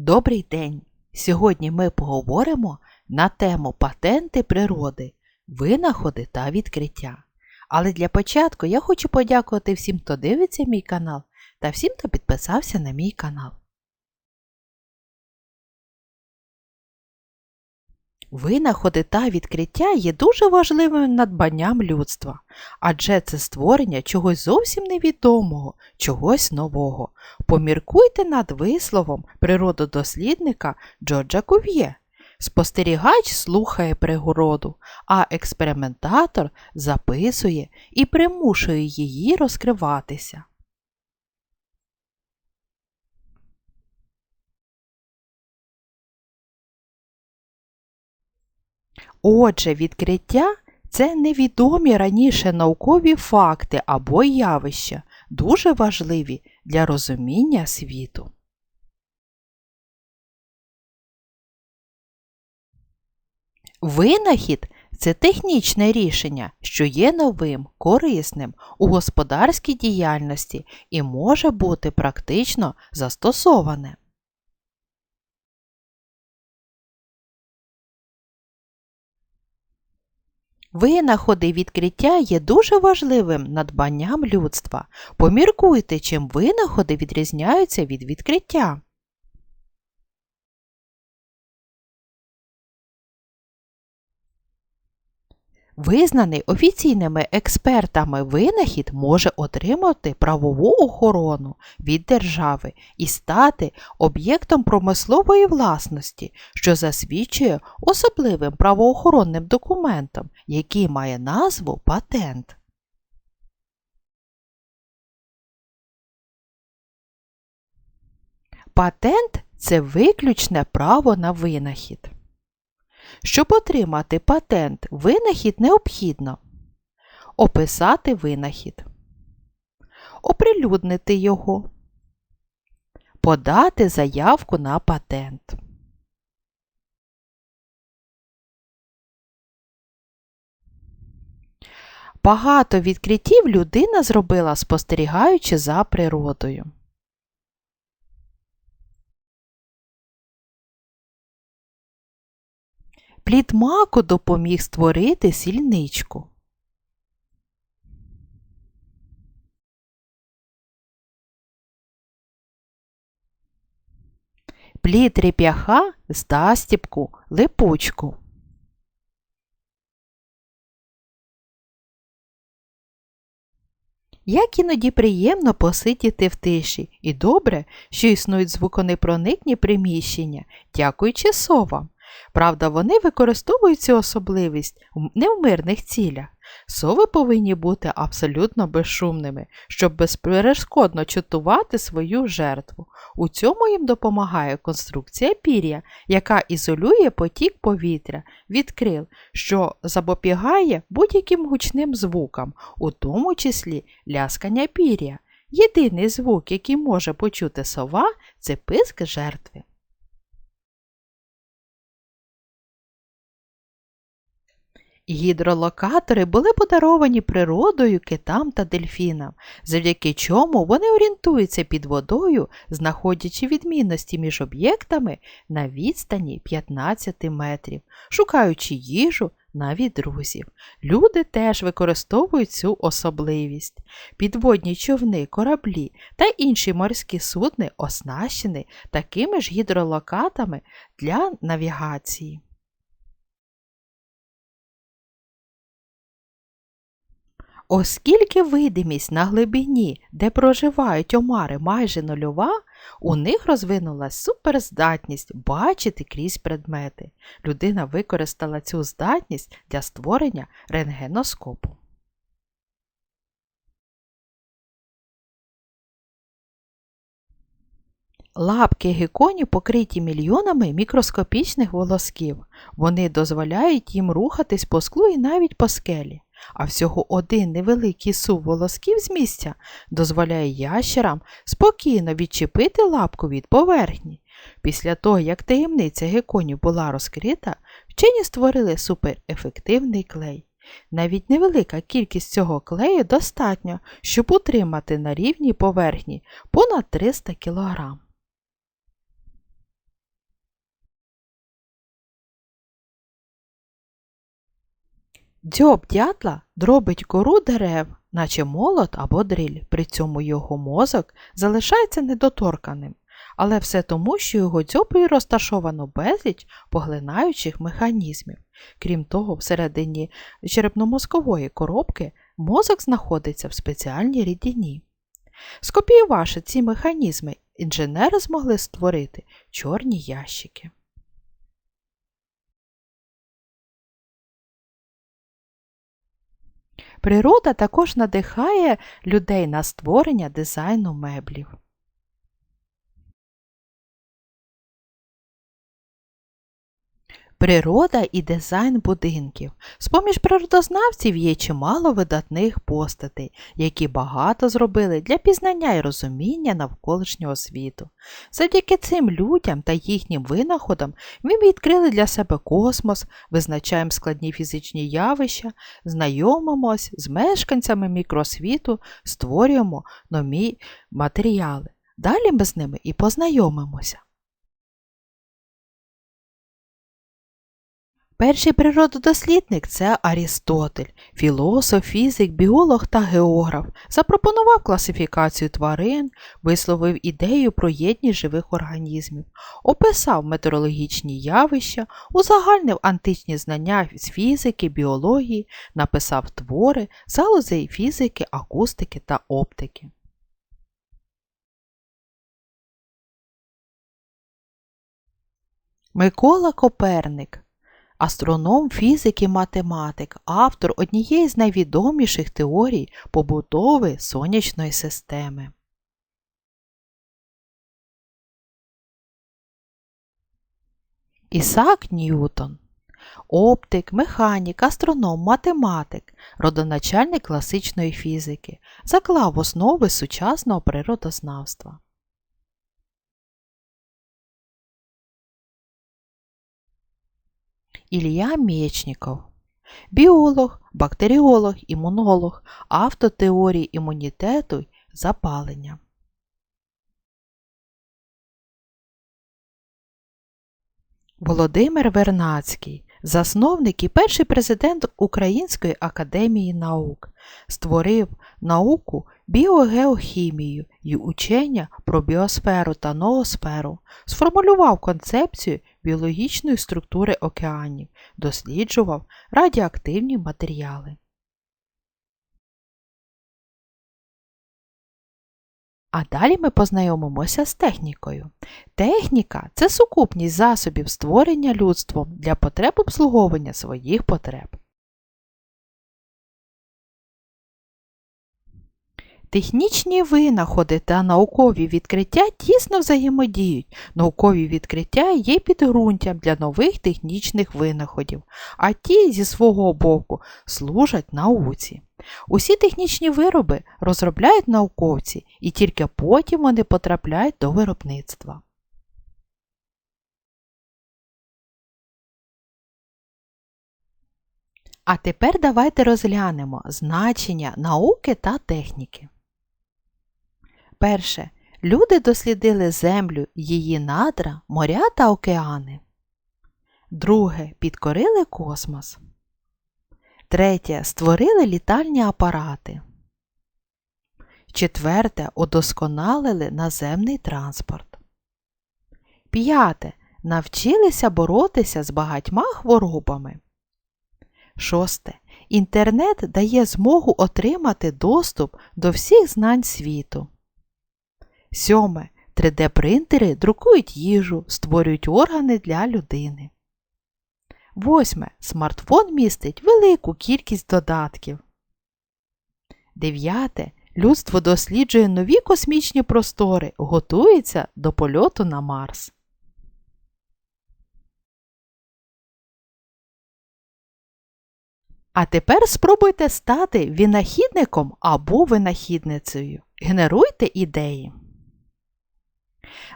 Добрий день! Сьогодні ми поговоримо на тему патенти природи, винаходи та відкриття. Але для початку я хочу подякувати всім, хто дивиться мій канал та всім, хто підписався на мій канал. Винаходи та відкриття є дуже важливим надбанням людства, адже це створення чогось зовсім невідомого, чогось нового. Поміркуйте над висловом природодослідника Джорджа Кув'є. Спостерігач слухає природу, а експериментатор записує і примушує її розкриватися. Отже, відкриття це невідомі раніше наукові факти або явища, дуже важливі для розуміння світу. Винахід це технічне рішення, що є новим, корисним у господарській діяльності і може бути практично застосоване. Винаходи відкриття є дуже важливим надбанням людства. Поміркуйте, чим винаходи відрізняються від відкриття. Визнаний офіційними експертами винахід може отримати правову охорону від держави і стати об'єктом промислової власності, що засвідчує особливим правоохоронним документом, який має назву патент. Патент це виключне право на винахід. Щоб отримати патент, винахід необхідно описати винахід, оприлюднити його, подати заявку на патент. Багато відкриттів людина зробила, спостерігаючи за природою. Плід маку допоміг створити сільничку. Плід реп'яха застіпку, липучку. Як іноді приємно посидіти в тиші, і добре, що існують звуконепроникні приміщення, дякуючи совам. Правда, вони використовують цю особливість не в мирних цілях. Сови повинні бути абсолютно безшумними, щоб безперешкодно чутувати свою жертву. У цьому їм допомагає конструкція пір'я, яка ізолює потік повітря від крил, що запобігає будь-яким гучним звукам, у тому числі ляскання пір'я. Єдиний звук, який може почути сова, це писк жертви. Гідролокатори були подаровані природою китам та дельфінам, завдяки чому вони орієнтуються під водою, знаходячи відмінності між об'єктами на відстані 15 метрів, шукаючи їжу навіть друзів. Люди теж використовують цю особливість. Підводні човни, кораблі та інші морські судни оснащені такими ж гідролокатами для навігації. Оскільки видимість на глибині, де проживають омари майже нульова, у них розвинулась суперздатність бачити крізь предмети. Людина використала цю здатність для створення рентгеноскопу. Лапки геконів покриті мільйонами мікроскопічних волосків. Вони дозволяють їм рухатись по склу і навіть по скелі а всього один невеликий сув волосків з місця дозволяє ящерам спокійно відчепити лапку від поверхні. Після того, як таємниця геконів була розкрита, вчені створили суперефективний клей. Навіть невелика кількість цього клею достатньо, щоб утримати на рівній поверхні понад 300 кг. Дзьоб дятла дробить кору дерев, наче молот або дріль. При цьому його мозок залишається недоторканим, але все тому, що його дзьобі розташовано безліч поглинаючих механізмів. Крім того, всередині черепно-мозкової коробки мозок знаходиться в спеціальній рідині. Скопіювавши ці механізми, інженери змогли створити чорні ящики. Природа також надихає людей на створення дизайну меблів. Природа і дизайн будинків. З-поміж природознавців є чимало видатних постатей, які багато зробили для пізнання і розуміння навколишнього світу. Завдяки цим людям та їхнім винаходам ми відкрили для себе космос, визначаємо складні фізичні явища, знайомимось з мешканцями мікросвіту, створюємо нові матеріали. Далі ми з ними і познайомимося. Перший природодослідник це Арістотель, філософ, фізик, біолог та географ, запропонував класифікацію тварин, висловив ідею про єдність живих організмів, описав метеорологічні явища, узагальнив античні знання з фізики, біології, написав твори з галузей фізики, акустики та оптики. Микола Коперник Астроном, фізик і математик, автор однієї з найвідоміших теорій побудови сонячної системи. Ісак Ньютон Оптик, механік, астроном, математик, родоначальник класичної фізики, заклав основи сучасного природознавства. Ілля Мєчніков. Біолог, бактеріолог, імунолог, автор теорії імунітету запалення. Володимир Вернацький засновник і перший президент Української академії наук, створив науку біогеохімію і учення про біосферу та ноосферу, сформулював концепцію біологічної структури океанів, досліджував радіоактивні матеріали. А далі ми познайомимося з технікою. Техніка це сукупність засобів створення людством для потреб обслуговування своїх потреб. Технічні винаходи та наукові відкриття тісно взаємодіють. Наукові відкриття є підґрунтям для нових технічних винаходів, а ті зі свого боку служать науці. Усі технічні вироби розробляють науковці і тільки потім вони потрапляють до виробництва. А тепер давайте розглянемо значення науки та техніки. Перше. Люди дослідили землю, її надра, моря та океани. Друге. Підкорили космос. Третє. Створили літальні апарати. Четверте. Удосконалили наземний транспорт. П'яте. Навчилися боротися з багатьма хворобами. Шосте. Інтернет дає змогу отримати доступ до всіх знань світу. Сьоме. 3D-принтери друкують їжу, створюють органи для людини. Восьме. Смартфон містить велику кількість додатків. Дев'яте. Людство досліджує нові космічні простори, готується до польоту на Марс. А тепер спробуйте стати винахідником або винахідницею. Генеруйте ідеї.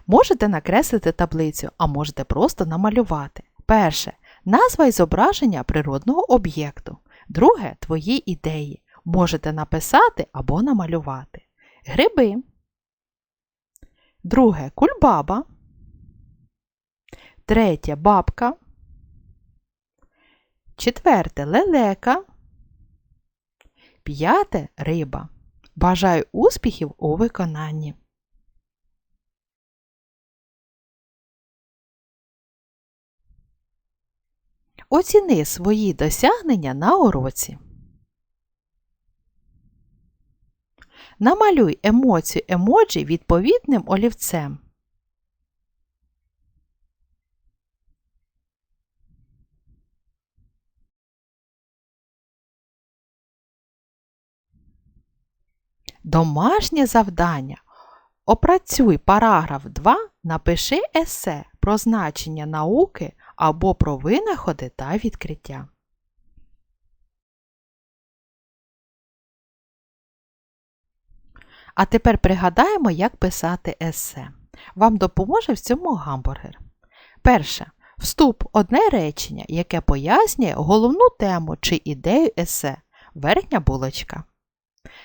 Можете накреслити таблицю, а можете просто намалювати. Перше. Назва і зображення природного об'єкту. Друге твої ідеї. Можете написати або намалювати. Гриби. Друге кульбаба. Третє бабка. Четверте лелека. П'яте риба. Бажаю успіхів у виконанні. Оціни свої досягнення на уроці. Намалюй емоцію емоджі відповідним олівцем. Домашнє завдання. Опрацюй параграф 2, напиши есе про значення науки або про винаходи та відкриття. А тепер пригадаємо, як писати есе. Вам допоможе в цьому гамбургер. Перше. Вступ одне речення, яке пояснює головну тему чи ідею есе. Верхня булочка.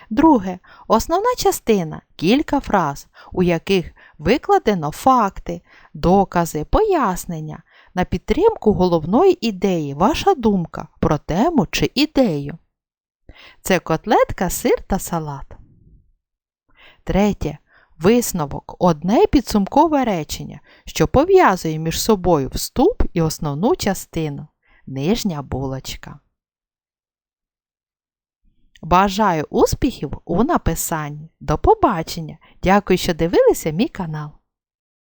Друге. Основна частина кілька фраз, у яких викладено факти, докази, пояснення на підтримку головної ідеї, ваша думка про тему чи ідею. Це котлетка, сир та салат. Третє. Висновок одне підсумкове речення, що пов'язує між собою вступ і основну частину. Нижня булочка. Бажаю успіхів у написанні. До побачення! Дякую, що дивилися мій канал.